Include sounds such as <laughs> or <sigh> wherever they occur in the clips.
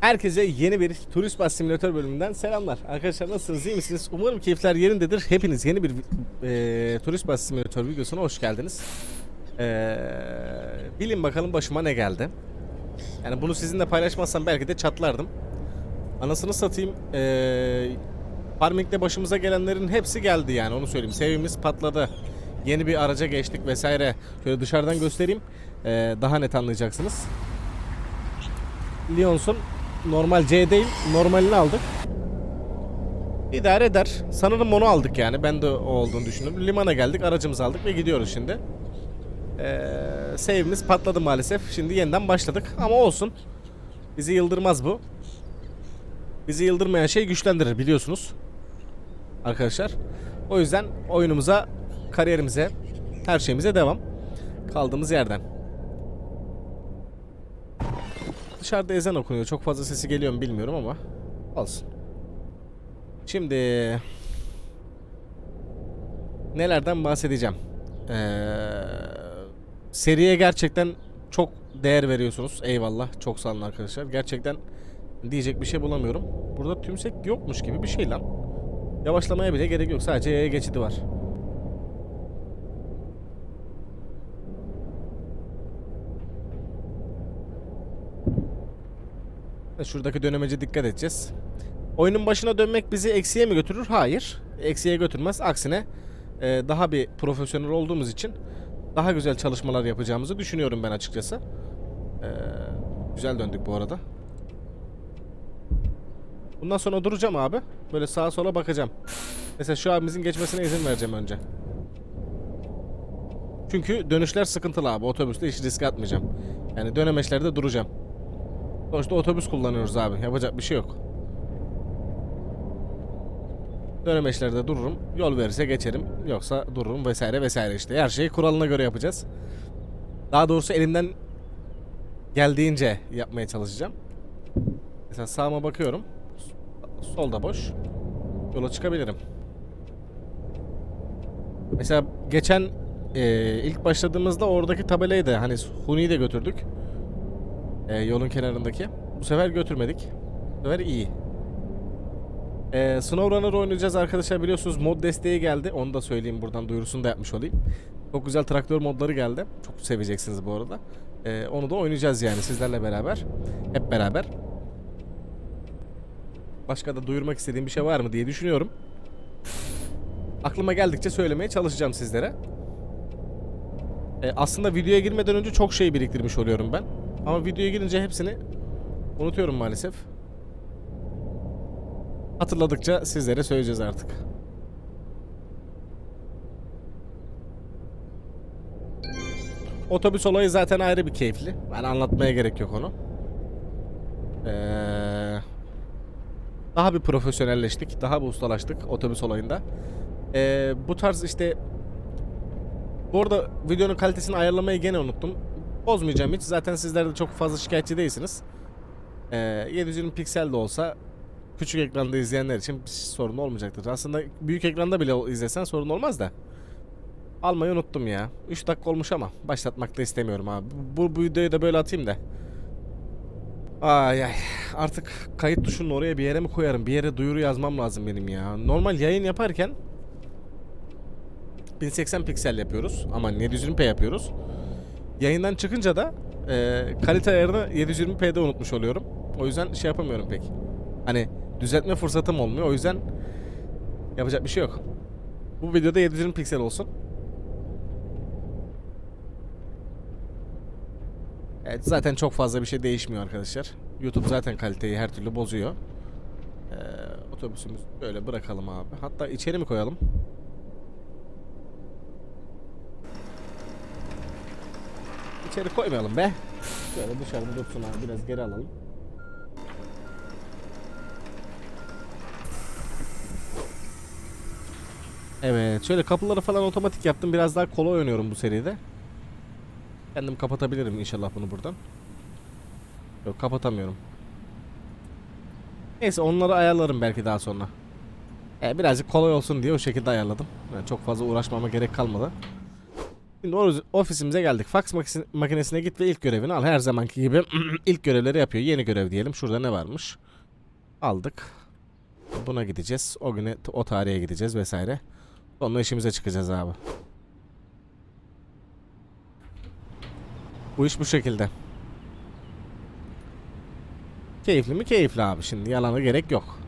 Herkese yeni bir Turist Bus Simülatör bölümünden selamlar. Arkadaşlar nasılsınız, iyi misiniz? Umarım keyifler yerindedir. Hepiniz yeni bir e, Turist Bus Simülatör videosuna hoş geldiniz. E, bilin bakalım başıma ne geldi. Yani bunu sizinle paylaşmazsam belki de çatlardım. Anasını satayım. E, Farming'de başımıza gelenlerin hepsi geldi yani onu söyleyeyim. Sevimiz patladı. Yeni bir araca geçtik vesaire. Şöyle dışarıdan göstereyim. E, daha net anlayacaksınız. Lyons'un normal C değil normalini aldık. İdare eder. Sanırım onu aldık yani. Ben de o olduğunu düşündüm. Limana geldik, aracımızı aldık ve gidiyoruz şimdi. Ee, save'imiz patladı maalesef. Şimdi yeniden başladık ama olsun. Bizi yıldırmaz bu. Bizi yıldırmayan şey güçlendirir biliyorsunuz. Arkadaşlar. O yüzden oyunumuza, kariyerimize, her şeyimize devam. Kaldığımız yerden. Dışarıda ezan okunuyor. Çok fazla sesi geliyor mu bilmiyorum ama olsun. Şimdi nelerden bahsedeceğim? Ee, seriye gerçekten çok değer veriyorsunuz. Eyvallah. Çok sağ olun arkadaşlar. Gerçekten diyecek bir şey bulamıyorum. Burada tümsek yokmuş gibi bir şey lan. Yavaşlamaya bile gerek yok. Sadece yaya geçidi var. Şuradaki dönemece dikkat edeceğiz. Oyunun başına dönmek bizi eksiye mi götürür? Hayır. Eksiye götürmez. Aksine e, daha bir profesyonel olduğumuz için daha güzel çalışmalar yapacağımızı düşünüyorum ben açıkçası. E, güzel döndük bu arada. Bundan sonra duracağım abi. Böyle sağa sola bakacağım. Mesela şu abimizin geçmesine izin vereceğim önce. Çünkü dönüşler sıkıntılı abi. Otobüste hiç riske atmayacağım. Yani dönemeçlerde duracağım. Sonuçta otobüs kullanıyoruz abi. Yapacak bir şey yok. Dönemeçlerde dururum. Yol verirse geçerim. Yoksa dururum vesaire vesaire işte. Her şeyi kuralına göre yapacağız. Daha doğrusu elimden geldiğince yapmaya çalışacağım. Mesela sağıma bakıyorum. Solda boş. Yola çıkabilirim. Mesela geçen e, ilk başladığımızda oradaki tabelayı da hani Huni'yi de götürdük. E, yolun kenarındaki. Bu sefer götürmedik. Bu sefer iyi. E, SnowRunner oynayacağız arkadaşlar biliyorsunuz mod desteği geldi. Onu da söyleyeyim buradan duyurusunu da yapmış olayım. Çok güzel traktör modları geldi. Çok seveceksiniz bu arada. E, onu da oynayacağız yani sizlerle beraber. Hep beraber. Başka da duyurmak istediğim bir şey var mı diye düşünüyorum. Aklıma geldikçe söylemeye çalışacağım sizlere. E, aslında videoya girmeden önce çok şey biriktirmiş oluyorum ben. Ama videoya girince hepsini unutuyorum maalesef. Hatırladıkça sizlere söyleyeceğiz artık. Otobüs olayı zaten ayrı bir keyifli. Ben anlatmaya gerek yok onu. Ee, daha bir profesyonelleştik, daha bir ustalaştık otobüs olayında. Ee, bu tarz işte bu arada videonun kalitesini ayarlamayı gene unuttum. Bozmayacağım hiç. Zaten sizler de çok fazla şikayetçi değilsiniz. Ee, 720 piksel de olsa küçük ekranda izleyenler için bir sorun olmayacaktır. Aslında büyük ekranda bile izlesen sorun olmaz da. Almayı unuttum ya. 3 dakika olmuş ama başlatmak da istemiyorum abi. Bu, bu videoyu da böyle atayım da. Ay ay. Artık kayıt tuşunun oraya bir yere mi koyarım? Bir yere duyuru yazmam lazım benim ya. Normal yayın yaparken 1080 piksel yapıyoruz ama 720p yapıyoruz. Yayından çıkınca da e, kalite ayarını 720p'de unutmuş oluyorum. O yüzden şey yapamıyorum pek. Hani düzeltme fırsatım olmuyor. O yüzden yapacak bir şey yok. Bu videoda 720 piksel olsun. Evet zaten çok fazla bir şey değişmiyor arkadaşlar. YouTube zaten kaliteyi her türlü bozuyor. Ee, otobüsümüzü böyle bırakalım abi. Hatta içeri mi koyalım? İçeri koymayalım be. Şöyle dışarıda dursun abi biraz geri alalım. Evet şöyle kapıları falan otomatik yaptım. Biraz daha kolay oynuyorum bu seride. Kendim kapatabilirim inşallah bunu buradan. Yok kapatamıyorum. Neyse onları ayarlarım belki daha sonra. E, birazcık kolay olsun diye o şekilde ayarladım. Yani çok fazla uğraşmama gerek kalmadı. Şimdi ofisimize geldik. Fax makinesine git ve ilk görevini al. Her zamanki gibi <clears throat> ilk görevleri yapıyor. Yeni görev diyelim. Şurada ne varmış? Aldık. Buna gideceğiz. O güne o tarihe gideceğiz vesaire. Sonra işimize çıkacağız abi. Bu iş bu şekilde. Keyifli mi? Keyifli abi şimdi. Yalana gerek yok.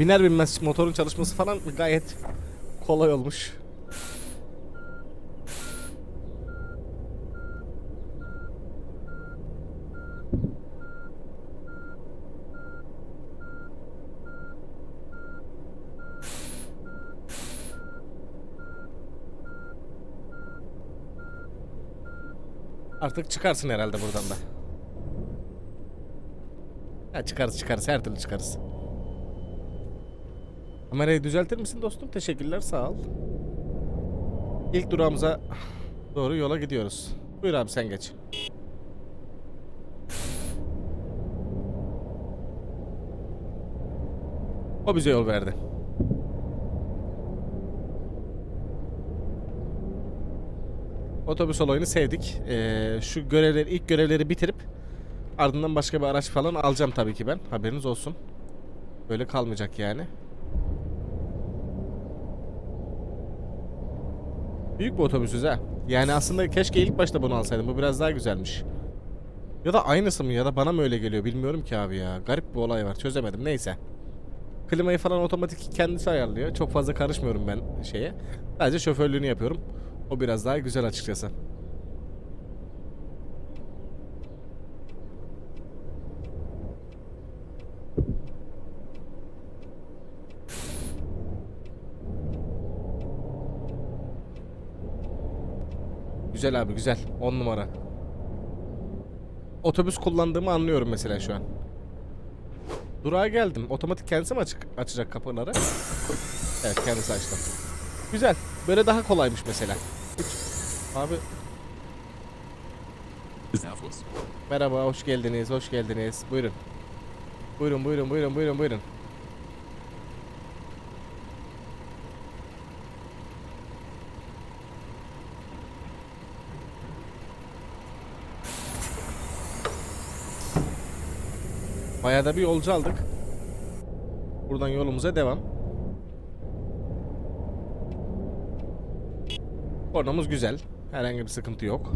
Biner binmez motorun çalışması falan gayet kolay olmuş. Artık çıkarsın herhalde buradan da. Ha çıkarız çıkarız her türlü çıkarız. Kamerayı düzeltir misin dostum? Teşekkürler sağ ol. İlk durağımıza doğru yola gidiyoruz. Buyur abi sen geç. O bize yol verdi. Otobüs olayını sevdik. Ee, şu görevleri, ilk görevleri bitirip ardından başka bir araç falan alacağım tabii ki ben. Haberiniz olsun. Böyle kalmayacak yani. Büyük bir otobüsüz ha. Yani aslında keşke ilk başta bunu alsaydım. Bu biraz daha güzelmiş. Ya da aynısı mı ya da bana mı öyle geliyor bilmiyorum ki abi ya. Garip bir olay var çözemedim neyse. Klimayı falan otomatik kendisi ayarlıyor. Çok fazla karışmıyorum ben şeye. Sadece şoförlüğünü yapıyorum. O biraz daha güzel açıkçası. Güzel abi güzel. 10 numara. Otobüs kullandığımı anlıyorum mesela şu an. Durağa geldim. Otomatik kendisi mi açık, açacak kapıları? Evet kendisi açtı. Güzel. Böyle daha kolaymış mesela. Hiç- Abi merhaba hoş geldiniz hoş geldiniz. Buyurun. Buyurun buyurun buyurun buyurun buyurun. Bayağı da bir yolcu aldık. Buradan yolumuza devam. Kornamız güzel. Herhangi bir sıkıntı yok.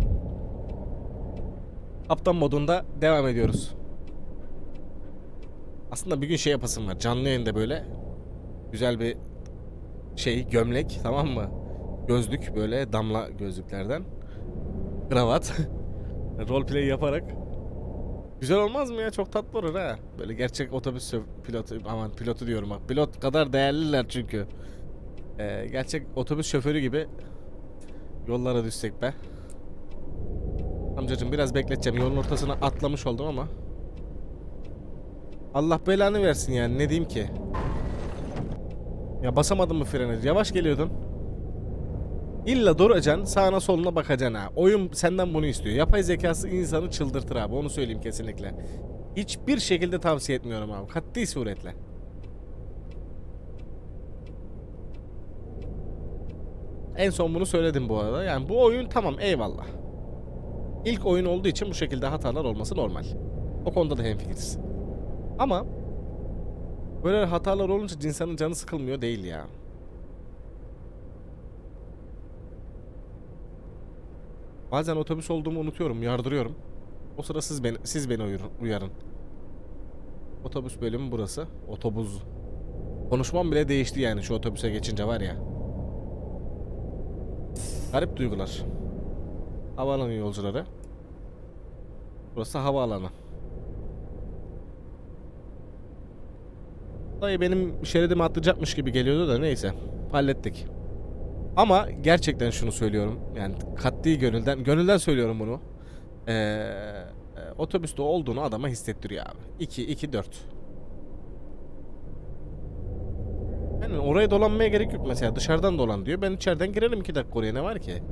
Kaptan modunda devam ediyoruz. Aslında bir gün şey yapasım var. Canlı yayında böyle güzel bir şey gömlek tamam mı? Gözlük böyle damla gözlüklerden. Kravat. <laughs> Roleplay yaparak Güzel olmaz mı ya? Çok tatlı olur ha. Böyle gerçek otobüs pilotu, aman pilotu diyorum bak. Pilot kadar değerliler çünkü. Ee, gerçek otobüs şoförü gibi yollara düşsek be. Amcacım biraz bekleteceğim. Yolun ortasına atlamış oldum ama. Allah belanı versin yani ne diyeyim ki. Ya basamadın mı freni? Yavaş geliyordun. İlla duracaksın sağına soluna bakacaksın ha. Oyun senden bunu istiyor. Yapay zekası insanı çıldırtır abi onu söyleyeyim kesinlikle. Hiçbir şekilde tavsiye etmiyorum abi. Katli suretle. En son bunu söyledim bu arada. Yani bu oyun tamam eyvallah. İlk oyun olduğu için bu şekilde hatalar olması normal. O konuda da hemfikiriz. Ama böyle hatalar olunca insanın canı sıkılmıyor değil ya. Bazen otobüs olduğumu unutuyorum, yardırıyorum. O sıra siz beni, siz beni uyarın. uyarın. Otobüs bölümü burası. Otobüs. Konuşmam bile değişti yani şu otobüse geçince var ya. Garip duygular. Havaalanı yolcuları. Burası havaalanı. Dayı benim şeridimi atlayacakmış gibi geliyordu da neyse. Hallettik. Ama gerçekten şunu söylüyorum. Yani katli gönülden, gönülden söylüyorum bunu. Ee, otobüste olduğunu adama hissettiriyor abi. 2, 2, 4. Yani oraya dolanmaya gerek yok mesela. Dışarıdan dolan diyor. Ben içeriden girelim 2 dakika oraya ne var ki?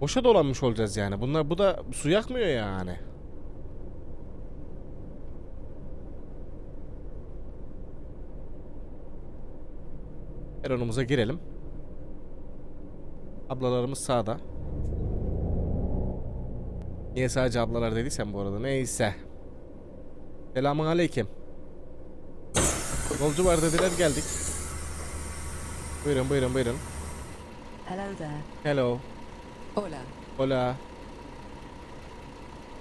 Boşa dolanmış olacağız yani. Bunlar bu da su yakmıyor yani. Peronumuza girelim. Ablalarımız sağda. Niye sadece ablalar dediysen bu arada neyse. Selamun aleyküm. Yolcu var dediler geldik. Buyurun buyurun buyurun. Hello there. Hello. Hola. Hola.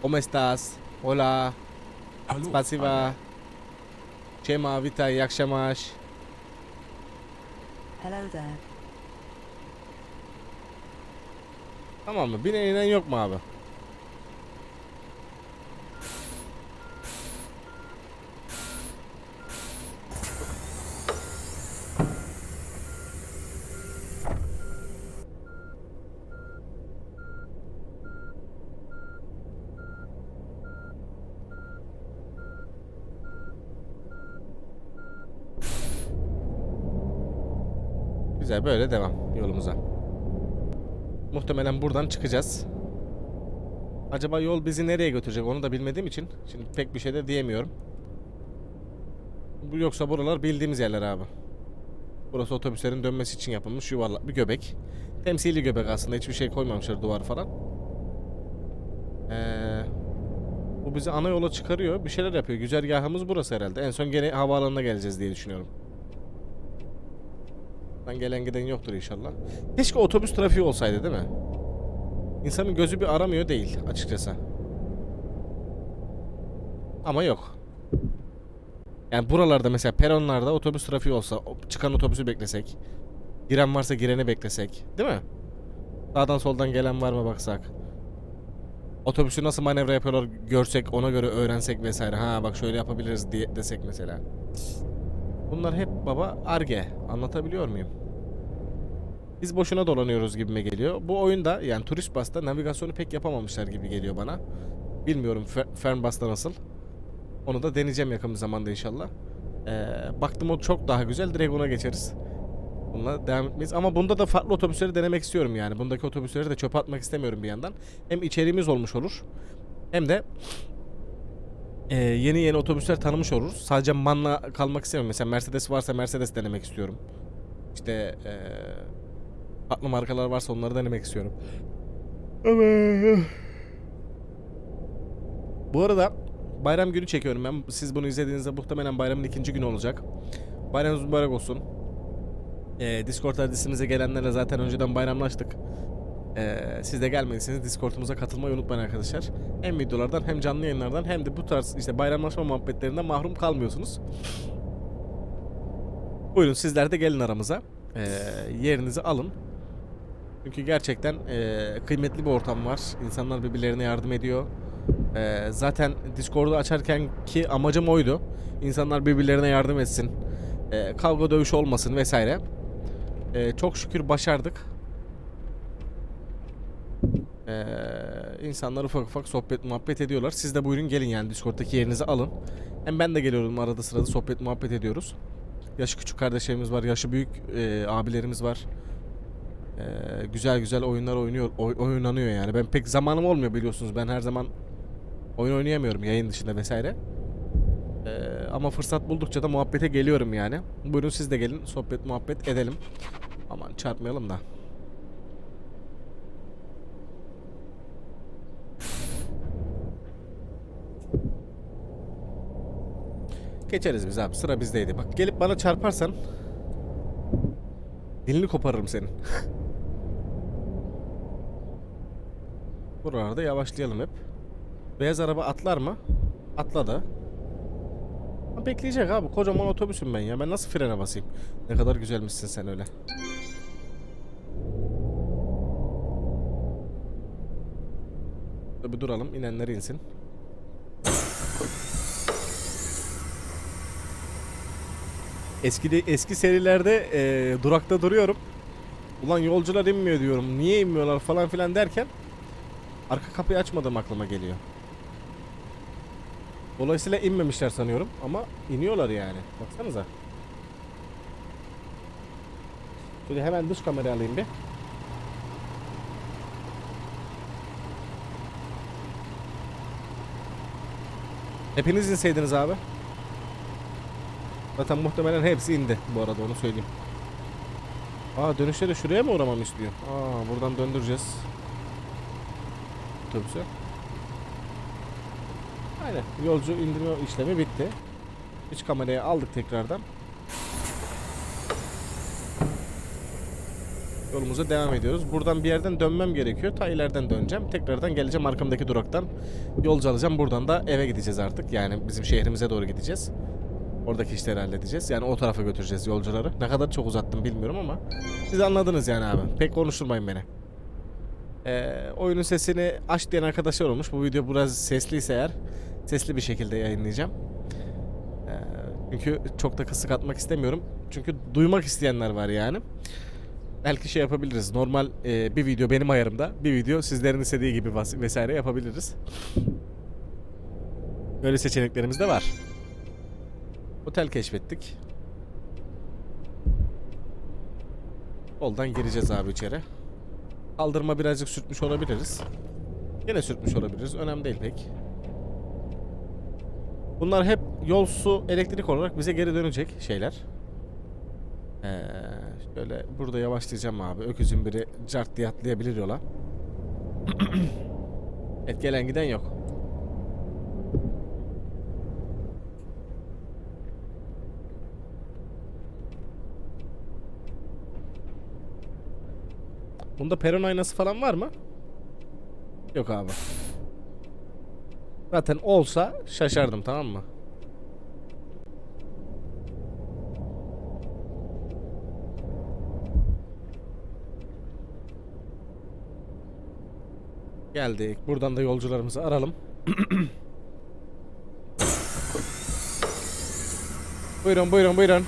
¿Cómo estás? Hola. Hallo. Spasiba. Siema, witaj, jak się masz? Hello there. Tamam mı? Binen inen yok mu abi? Güzel böyle devam yolumuza. Muhtemelen buradan çıkacağız. Acaba yol bizi nereye götürecek onu da bilmediğim için şimdi pek bir şey de diyemiyorum. Yoksa buralar bildiğimiz yerler abi. Burası otobüslerin dönmesi için yapılmış yuvarlak bir göbek. Temsili göbek aslında hiçbir şey koymamışlar duvar falan. Ee, bu bizi ana yola çıkarıyor. Bir şeyler yapıyor. Güzergahımız burası herhalde. En son gene havaalanına geleceğiz diye düşünüyorum. Buradan gelen giden yoktur inşallah. Keşke otobüs trafiği olsaydı değil mi? İnsanın gözü bir aramıyor değil açıkçası. Ama yok. Yani buralarda mesela peronlarda otobüs trafiği olsa çıkan otobüsü beklesek. Giren varsa gireni beklesek. Değil mi? Sağdan soldan gelen var mı baksak. Otobüsü nasıl manevra yapıyorlar görsek ona göre öğrensek vesaire. Ha bak şöyle yapabiliriz diye desek mesela. Bunlar hep baba arge. Anlatabiliyor muyum? Biz boşuna dolanıyoruz gibime geliyor. Bu oyunda yani Turist Bus'ta navigasyonu pek yapamamışlar gibi geliyor bana. Bilmiyorum Fe- Fernbus'ta nasıl. Onu da deneyeceğim yakın bir zamanda inşallah. Ee, baktım o çok daha güzel. Direkt ona geçeriz. Bununla devam etmeyiz. Ama bunda da farklı otobüsleri denemek istiyorum yani. Bundaki otobüsleri de çöpe atmak istemiyorum bir yandan. Hem içeriğimiz olmuş olur. Hem de e, yeni yeni otobüsler tanımış oluruz. Sadece manla kalmak istemiyorum. Mesela Mercedes varsa Mercedes denemek istiyorum. İşte e, farklı markalar varsa onları denemek istiyorum. Bu arada bayram günü çekiyorum ben. Siz bunu izlediğinizde muhtemelen bayramın ikinci günü olacak. Bayramınız mübarek olsun. Ee, Discord adresimize gelenlerle zaten önceden bayramlaştık. Ee, siz de gelmediyseniz Discord'umuza katılmayı unutmayın arkadaşlar. Hem videolardan hem canlı yayınlardan hem de bu tarz işte bayramlaşma muhabbetlerinden mahrum kalmıyorsunuz. Buyurun sizler de gelin aramıza. Ee, yerinizi alın. Çünkü gerçekten e, kıymetli bir ortam var. İnsanlar birbirlerine yardım ediyor. E, zaten Discord'u açarken ki amacım oydu. İnsanlar birbirlerine yardım etsin. E, kavga dövüş olmasın vesaire. E, çok şükür başardık. E, insanlar ufak ufak sohbet muhabbet ediyorlar. Siz de buyurun gelin yani Discord'daki yerinizi alın. Hem ben de geliyorum arada sırada sohbet muhabbet ediyoruz. Yaşı küçük kardeşlerimiz var, yaşı büyük e, abilerimiz var. Ee, güzel güzel oyunlar oynuyor oy- oynanıyor yani. Ben pek zamanım olmuyor biliyorsunuz. Ben her zaman oyun oynayamıyorum yayın dışında vesaire. Ee, ama fırsat buldukça da muhabbete geliyorum yani. Buyurun siz de gelin sohbet muhabbet edelim. Aman çarpmayalım da. Geçeriz biz abi. Sıra bizdeydi. Bak gelip bana çarparsan dilini koparırım senin. <laughs> Buralarda yavaşlayalım hep. Beyaz araba atlar mı? Atladı. Ha, bekleyecek abi. Kocaman otobüsüm ben ya. Ben nasıl frene basayım? Ne kadar güzelmişsin sen öyle. Bir duralım. inenler insin. Eski eski serilerde e, durakta duruyorum. Ulan yolcular inmiyor diyorum. Niye inmiyorlar falan filan derken arka kapıyı açmadım aklıma geliyor. Dolayısıyla inmemişler sanıyorum ama iniyorlar yani. Baksanıza. Şöyle hemen dış kamera alayım bir. Hepiniz inseydiniz abi. Zaten muhtemelen hepsi indi bu arada onu söyleyeyim. Aa dönüşte de şuraya mı uğramamı istiyor? Aa buradan döndüreceğiz. Otobüse. Aynen. Yolcu indirme işlemi bitti. İç kamerayı aldık tekrardan. Yolumuza devam ediyoruz. Buradan bir yerden dönmem gerekiyor. Ta ileriden döneceğim. Tekrardan geleceğim arkamdaki duraktan. Yolcu alacağım. Buradan da eve gideceğiz artık. Yani bizim şehrimize doğru gideceğiz. Oradaki işleri halledeceğiz. Yani o tarafa götüreceğiz yolcuları. Ne kadar çok uzattım bilmiyorum ama siz anladınız yani abi. Pek konuşturmayın beni. Ee, oyunun sesini aç diyen arkadaşlar olmuş. Bu video biraz sesliyse eğer sesli bir şekilde yayınlayacağım. Ee, çünkü çok da kısık atmak istemiyorum. Çünkü duymak isteyenler var yani. Belki şey yapabiliriz. Normal e, bir video benim ayarımda, bir video sizlerin istediği gibi vesaire yapabiliriz. Böyle seçeneklerimiz de var. Otel keşfettik. Soldan gireceğiz abi içeri. Kaldırma birazcık sürtmüş olabiliriz. Yine sürtmüş olabiliriz. Önemli değil pek. Bunlar hep yol, su, elektrik olarak bize geri dönecek şeyler. Ee, şöyle burada yavaşlayacağım abi. Öküzün biri cart diye atlayabilir yola. <clears throat> evet gelen giden yok. Bunda peron aynası falan var mı? Yok abi. Zaten olsa şaşardım tamam mı? Geldik. Buradan da yolcularımızı aralım. <clears throat> buyurun buyurun buyurun.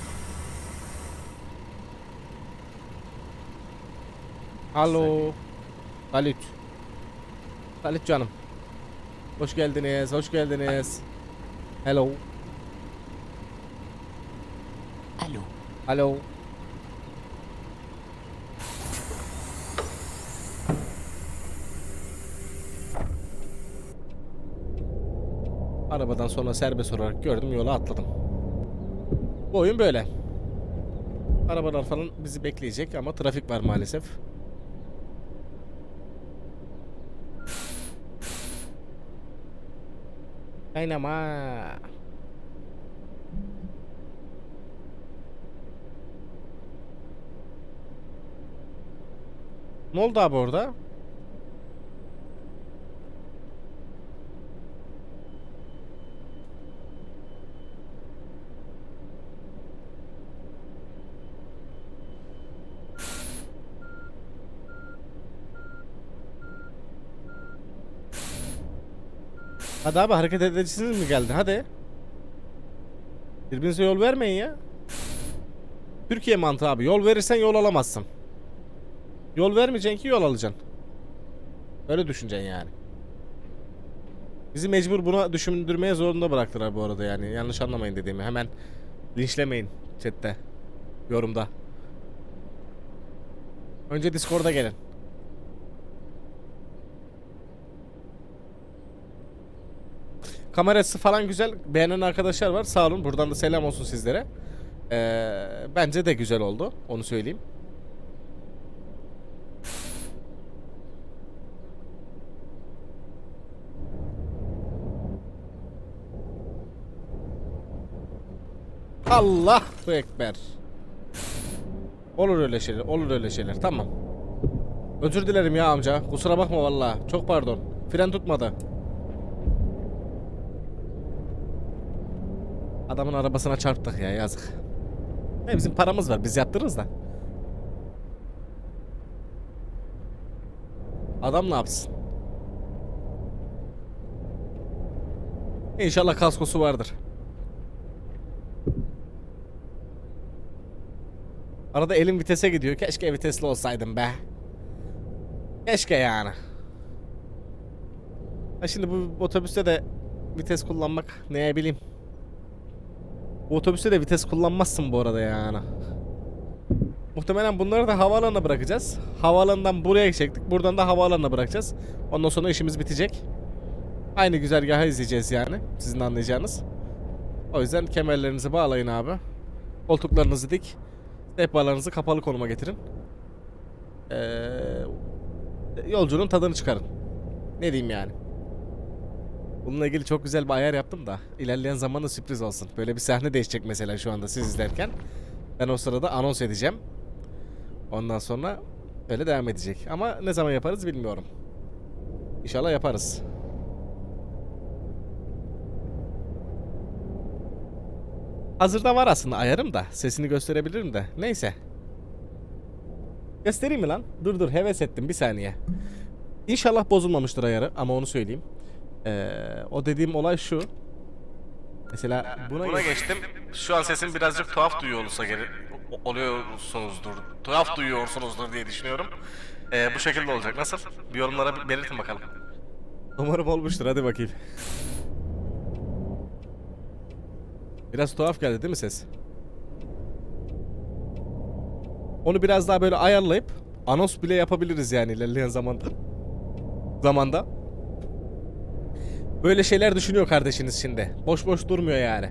Alo. Salut. Salut canım. Hoş geldiniz, hoş geldiniz. Hello. Allô. Alo. Arabadan sonra serbest olarak gördüm yola atladım. Bu oyun böyle. Arabalar falan bizi bekleyecek ama trafik var maalesef. Kaynama. Ne oldu abi orada? Hadi abi hareket edicisiniz mi geldi? Hadi. Birbirinize yol vermeyin ya. Türkiye mantığı abi. Yol verirsen yol alamazsın. Yol vermeyeceksin ki yol alacaksın. Öyle düşüneceksin yani. Bizi mecbur buna düşündürmeye zorunda bıraktılar bu arada yani. Yanlış anlamayın dediğimi. Hemen linçlemeyin chatte. Yorumda. Önce Discord'a gelin. Kamerası falan güzel. Beğenen arkadaşlar var. Sağ olun. Buradan da selam olsun sizlere. Ee, bence de güzel oldu. Onu söyleyeyim. Allahu Ekber. Olur öyle şeyler, olur öyle şeyler. Tamam. Özür dilerim ya amca. Kusura bakma vallahi. Çok pardon. Fren tutmadı. Adamın arabasına çarptık ya yazık. Ne bizim paramız var biz yaptırırız da. Adam ne yapsın? İnşallah kaskosu vardır. Arada elim vitese gidiyor. Keşke vitesli olsaydım be. Keşke yani. Ha şimdi bu otobüste de vites kullanmak ne bileyim. Bu otobüste de vites kullanmazsın bu arada yani. Muhtemelen bunları da havaalanına bırakacağız. Havaalanından buraya çektik. Buradan da havaalanına bırakacağız. Ondan sonra işimiz bitecek. Aynı güzergahı izleyeceğiz yani. Sizin anlayacağınız. O yüzden kemerlerinizi bağlayın abi. Koltuklarınızı dik. Sehpalarınızı kapalı konuma getirin. Ee, yolculuğun tadını çıkarın. Ne diyeyim yani. Bununla ilgili çok güzel bir ayar yaptım da ilerleyen zamanda sürpriz olsun. Böyle bir sahne değişecek mesela şu anda siz izlerken. Ben o sırada anons edeceğim. Ondan sonra öyle devam edecek. Ama ne zaman yaparız bilmiyorum. İnşallah yaparız. Hazırda var aslında ayarım da sesini gösterebilirim de. Neyse. Göstereyim mi lan? Dur dur heves ettim bir saniye. İnşallah bozulmamıştır ayarı ama onu söyleyeyim. Ee, o dediğim olay şu. Mesela buna, geçtim. Şu an sesim birazcık tuhaf duyuyor olsa gerek oluyorsunuzdur. Tuhaf duyuyorsunuzdur diye düşünüyorum. Ee, bu şekilde olacak. Nasıl? Bir yorumlara belirtin bakalım. Umarım olmuştur. Hadi bakayım. Biraz tuhaf geldi değil mi ses? Onu biraz daha böyle ayarlayıp anons bile yapabiliriz yani ilerleyen zamanda. Zamanda. Böyle şeyler düşünüyor kardeşiniz şimdi. Boş boş durmuyor yani.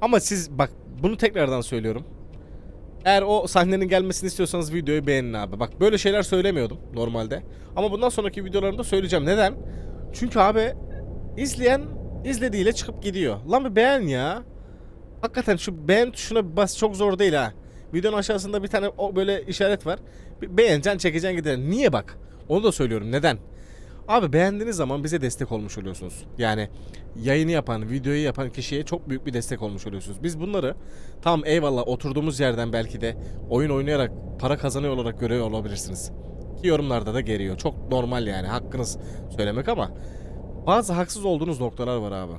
Ama siz bak bunu tekrardan söylüyorum. Eğer o sahnenin gelmesini istiyorsanız videoyu beğenin abi. Bak böyle şeyler söylemiyordum normalde. Ama bundan sonraki videolarımda söyleyeceğim. Neden? Çünkü abi izleyen izlediğiyle çıkıp gidiyor. Lan bir beğen ya. Hakikaten şu beğen tuşuna bas çok zor değil ha. Videonun aşağısında bir tane o böyle işaret var. Beğeneceksin çekeceksin gider. Niye bak? Onu da söylüyorum. Neden? Abi beğendiğiniz zaman bize destek olmuş oluyorsunuz. Yani yayını yapan, videoyu yapan kişiye çok büyük bir destek olmuş oluyorsunuz. Biz bunları tam eyvallah oturduğumuz yerden belki de oyun oynayarak para kazanıyor olarak görüyor olabilirsiniz. Ki yorumlarda da geliyor. Çok normal yani hakkınız söylemek ama bazı haksız olduğunuz noktalar var abi.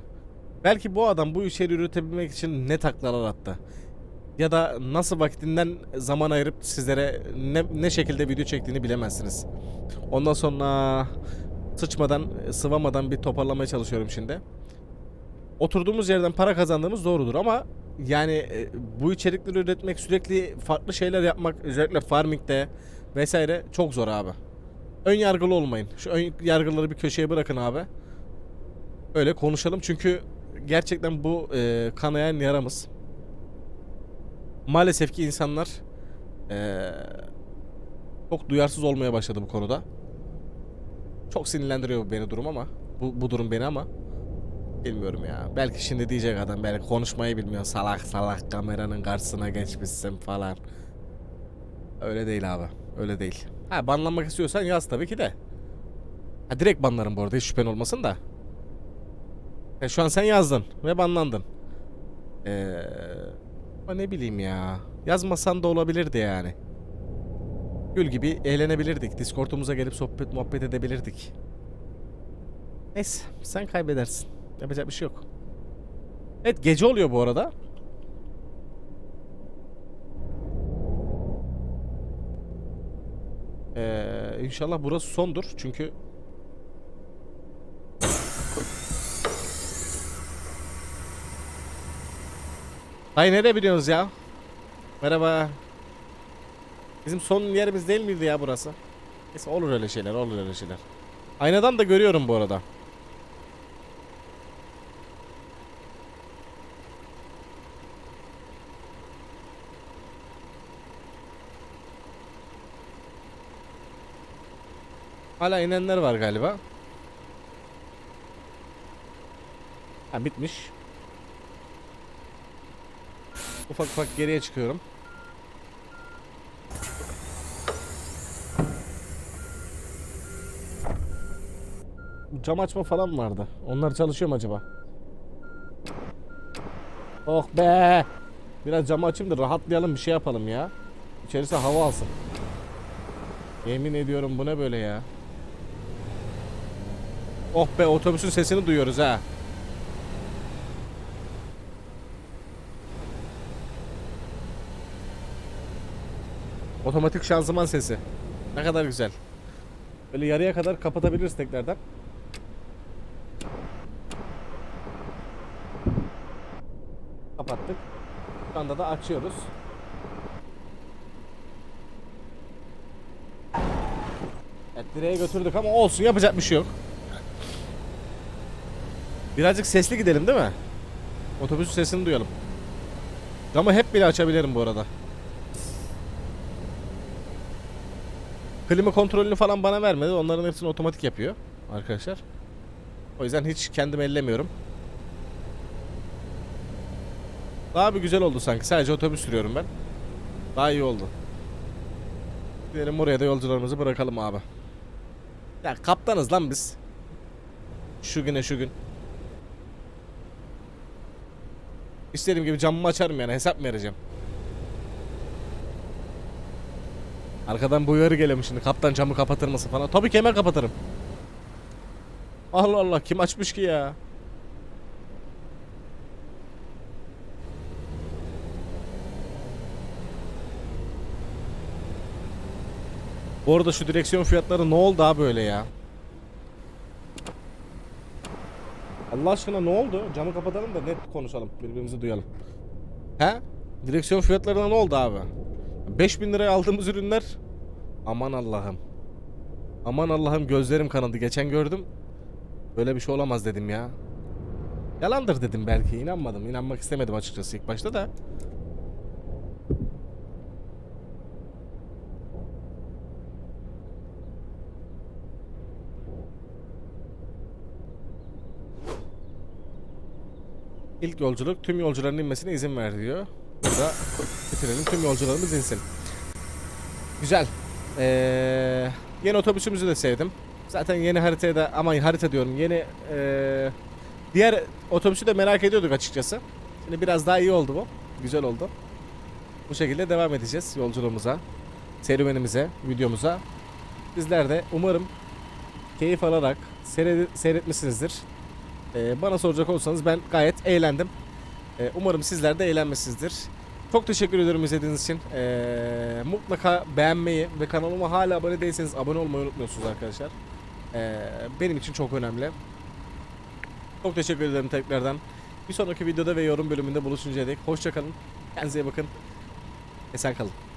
Belki bu adam bu içeriği üretebilmek için ne taklalar attı. Ya da nasıl vaktinden zaman ayırıp sizlere ne, ne şekilde video çektiğini bilemezsiniz. Ondan sonra sıçmadan, sıvamadan bir toparlamaya çalışıyorum şimdi. Oturduğumuz yerden para kazandığımız doğrudur ama yani e, bu içerikleri üretmek, sürekli farklı şeyler yapmak, özellikle farming'de vesaire çok zor abi. Ön yargılı olmayın. Şu ön yargıları bir köşeye bırakın abi. Öyle konuşalım çünkü gerçekten bu e, kanayan yaramız. Maalesef ki insanlar e, çok duyarsız olmaya başladı bu konuda. Çok sinirlendiriyor beni durum ama bu, bu durum beni ama bilmiyorum ya. Belki şimdi diyecek adam belki konuşmayı bilmiyor. Salak salak kameranın karşısına geçmişsin falan. Öyle değil abi. Öyle değil. Ha banlanmak istiyorsan yaz tabii ki de. Ha direkt banlarım bu arada hiç şüphen olmasın da. E, şu an sen yazdın ve banlandın. Eee ama ne bileyim ya. Yazmasan da olabilirdi yani. Gül gibi eğlenebilirdik. Discord'umuza gelip sohbet muhabbet edebilirdik. Neyse sen kaybedersin. Yapacak bir şey yok. Evet gece oluyor bu arada. Ee, inşallah burası sondur çünkü Hay nereye biliyorsunuz ya? Merhaba. Bizim son yerimiz değil miydi ya burası? Neyse olur öyle şeyler, olur öyle şeyler. Aynadan da görüyorum bu arada. Hala inenler var galiba. Ha bitmiş. Ufak ufak geriye çıkıyorum. Cam açma falan vardı. Onlar çalışıyor mu acaba? Oh be! Biraz camı açayım da rahatlayalım bir şey yapalım ya. İçerisi hava alsın. Yemin ediyorum bu ne böyle ya. Oh be otobüsün sesini duyuyoruz ha. Otomatik şanzıman sesi. Ne kadar güzel. Böyle yarıya kadar kapatabiliriz tekrardan. Kapattık. Şu anda da açıyoruz. Evet direğe götürdük ama olsun yapacak bir şey yok. Birazcık sesli gidelim değil mi? Otobüsün sesini duyalım. Camı hep bile açabilirim bu arada. Klima kontrolünü falan bana vermedi. Onların hepsini otomatik yapıyor arkadaşlar. O yüzden hiç kendim ellemiyorum. Daha bir güzel oldu sanki. Sadece otobüs sürüyorum ben. Daha iyi oldu. Gidelim oraya da yolcularımızı bırakalım abi. Ya kaptanız lan biz. Şu güne şu gün. İstediğim gibi camımı açarım yani hesap mı vereceğim? Arkadan bu uyarı geliyormuş şimdi kaptan camı kapatır mısın falan. Tabii ki hemen kapatırım. Allah Allah kim açmış ki ya? Bu arada şu direksiyon fiyatları ne oldu abi böyle ya? Allah aşkına ne oldu? Camı kapatalım da net konuşalım. Birbirimizi duyalım. He? Direksiyon fiyatlarına ne oldu abi? 5000 liraya aldığımız ürünler Aman Allah'ım. Aman Allah'ım gözlerim kanadı. Geçen gördüm. Böyle bir şey olamaz dedim ya. Yalandır dedim belki. inanmadım. İnanmak istemedim açıkçası ilk başta da. İlk yolculuk tüm yolcuların inmesine izin ver diyor. Burada bitirelim tüm yolcularımız insin. Güzel. Ee, yeni otobüsümüzü de sevdim. Zaten yeni haritaya da ama harita diyorum yeni ee, diğer otobüsü de merak ediyorduk açıkçası. Şimdi biraz daha iyi oldu bu. Güzel oldu. Bu şekilde devam edeceğiz yolculuğumuza, serüvenimize, videomuza. Bizler de umarım keyif alarak seyre- seyretmişsinizdir. Ee, bana soracak olsanız ben gayet eğlendim. Ee, umarım sizler de eğlenmişsinizdir. Çok teşekkür ediyorum izlediğiniz için. Ee, mutlaka beğenmeyi ve kanalıma hala abone değilseniz abone olmayı unutmuyorsunuz arkadaşlar. Ee, benim için çok önemli. Çok teşekkür ederim tekrardan. Bir sonraki videoda ve yorum bölümünde buluşuncaya dek hoşçakalın. Kendinize iyi bakın. Esen kalın.